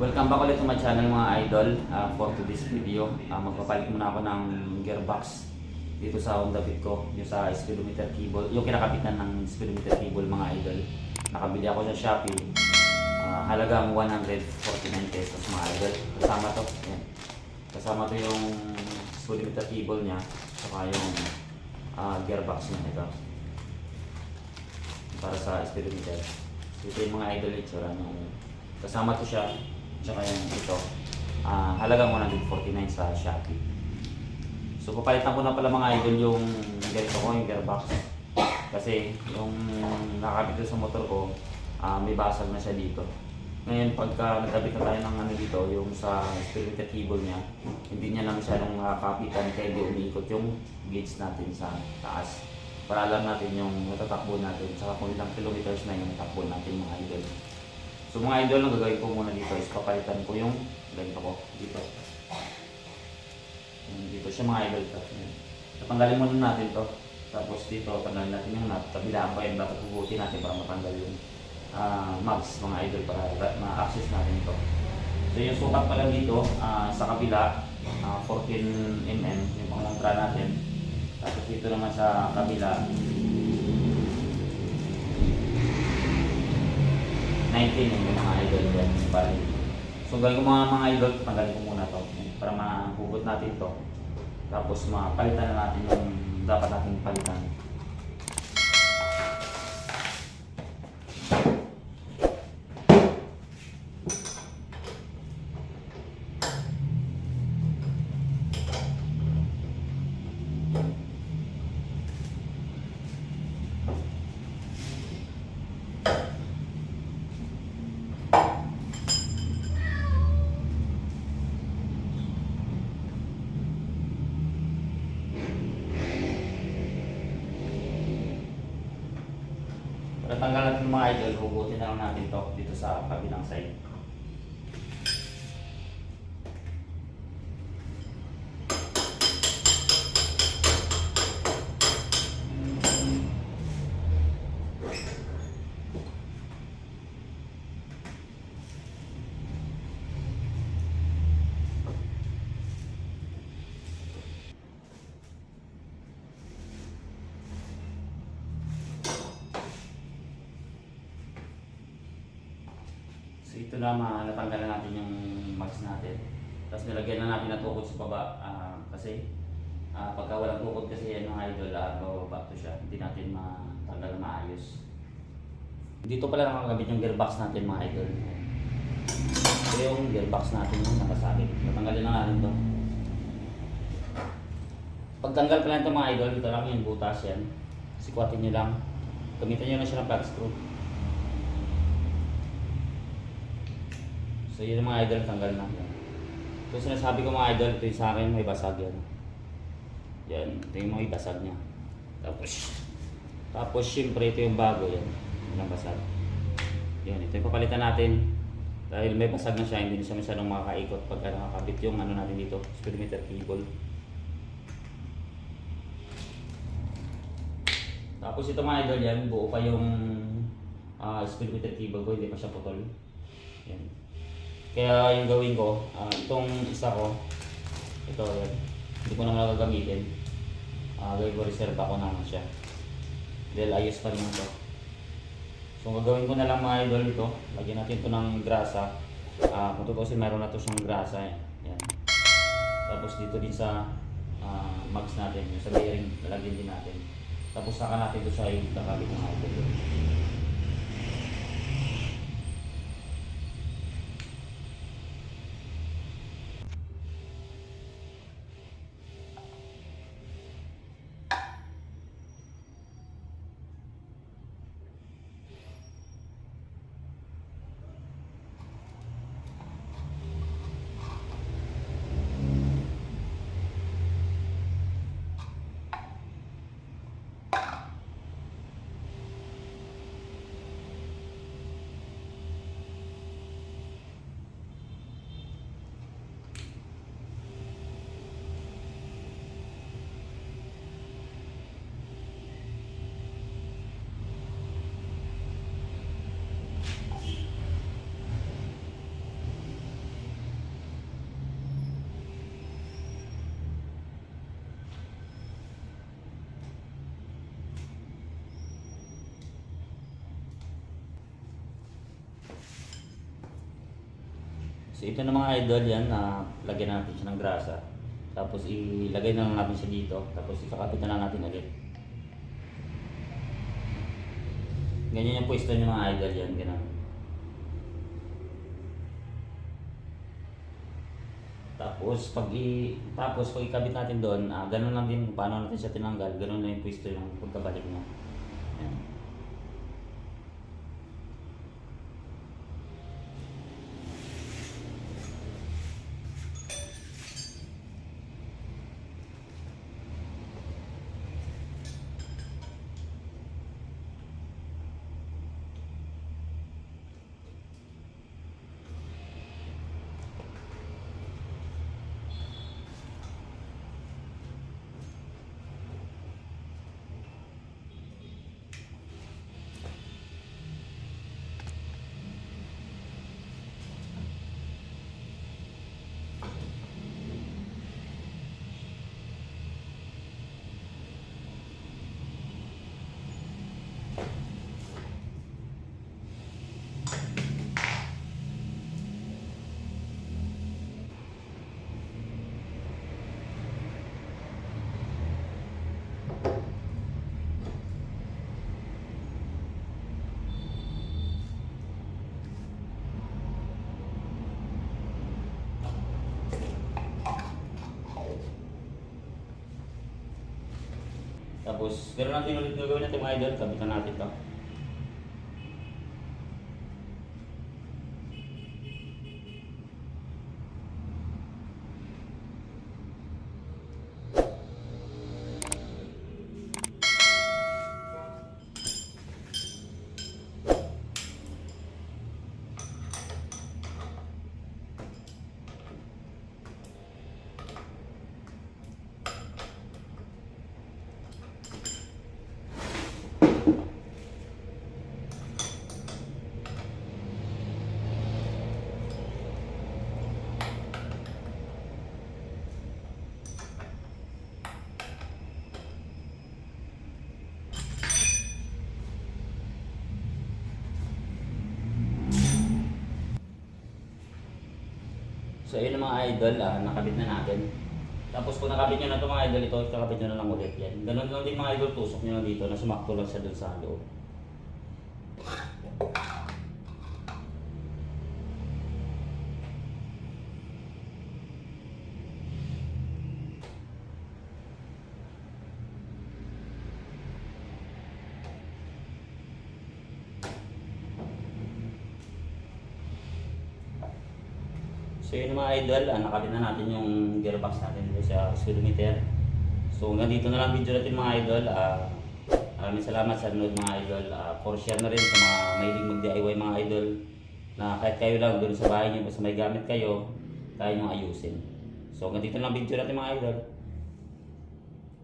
Welcome back ulit to my channel mga idol uh, for today's video. Uh, magpapalit muna ako ng gearbox dito sa Honda Fit ko, yung sa speedometer cable, yung kinakapitan ng speedometer cable mga idol. Nakabili ako sa Shopee. Uh, halagang 149 pesos mga idol. Kasama to. Yan. Kasama to yung speedometer cable niya, saka yung uh, gearbox niya ito. Para sa speedometer. Ito yung mga idol itsura niya. Kasama to siya, tsaka yung ito. Ah, halagang 149 sa Shopee. So papalitan ko na pala mga idol yung ganito ko, yung gearbox. Kasi yung nakakabit sa motor ko, ah, may basag na siya dito. Ngayon pagka nagkabit na tayo ng ano dito, yung sa speedometer cable niya, hindi niya na masyadong nakakapitan kaya di umiikot yung gauge natin sa taas. Para alam natin yung natatakbo natin, saka kung ilang kilometers na yung takbo natin mga idol. So mga idol, ang gagawin ko muna dito is papalitan ko yung ganito ko dito. Yung Dito siya mga idol. Tatanggalin muna natin to. Tapos dito, tanggalin natin yung nut. Kabilaan pa yung dapat hugutin natin para matanggal yung ah, mags mga idol para ra- ma-access natin ito. So yung sukat pa lang dito ah, sa kabila, ah, 14 mm yung pangalantra natin. Tapos dito naman sa kabila, 19 yung mga idol yan. Para So gawin ko mga mga idol, tanggalin ko muna to para mahugot natin to. Tapos mapalitan na natin yung dapat nating palitan. Para tanggal natin yung mga idol, hugutin na lang natin to dito sa kabilang side. So ito na mga natanggal na natin yung mags natin. Tapos nilagyan na natin ng tukod sa baba ah, kasi ah, pagka walang tukod kasi yan mga idol, uh, bababa to siya. Hindi natin matanggal na maayos. Dito pala nakakabit yung gearbox natin mga idol. Ito yung gearbox natin yung nakasabit. Natanggalin na natin to. Pagtanggal pa lang ito mga idol, ito lang yung butas yan. Sikwatin nyo lang. Gamitan nyo na siya ng plug screw. So yun yung mga idol, tanggal na. Ito sinasabi ko mga idol, ito yung sa akin, may basag yan. Yan, ito yung mga basag niya. Tapos, tapos syempre ito yung bago yan. Yan ang basag. Yan, ito yung papalitan natin. Dahil may basag na siya, hindi na siya masyadong makakaikot pagka nakakabit yung ano natin dito, speedometer cable. Tapos ito mga idol yan, buo pa yung ah, speedometer cable ko, hindi pa siya putol. Yan. Kaya yung gawin ko, ah, itong isa ko, ito yan, hindi ko naman gagamitin. Uh, gawin ko reserve ako naman siya. Dahil ayos pa rin ito. So gagawin ko na lang mga idol ito, lagyan natin ito ng grasa. Ah, kung tutusin meron na ito siyang grasa. eh. Yan. Tapos dito din sa ah, mags natin, yung sa bearing, lalagyan din natin. Tapos saka natin ito siya yung kakabit ng idol. So ito na mga idol yan na lagyan natin siya ng grasa. Tapos ilagay na lang natin siya dito. Tapos ikakapit na lang natin ulit. Ganyan yung pwesto niyo mga idol yan. Ganun. Tapos pag i tapos pag ikabit natin doon, ah, ganun lang din paano natin siya tinanggal, ganun na yung pwesto yung pagkabalik niya. Ayan. Tapos, ganoon natin ulit gagawin natin mga idol, kabitan natin to. So yun mga idol, ah, nakabit na natin. Tapos kung nakabit nyo na ito mga idol, ito, kakabit nyo na lang ulit yan. Ganun lang din mga idol, tusok nyo lang dito na sumakto lang siya dun sa loob. So yun mga idol, ah, nakabit na natin yung gearbox natin sa speedometer. So hanggang dito na lang video natin mga idol. Ah, maraming salamat sa nanood mga idol. Ah, for share na rin sa mga mahilig mag-DIY mga idol na kahit kayo lang doon sa bahay niyo basta may gamit kayo, kaya nyo ayusin. So hanggang dito na lang video natin mga idol.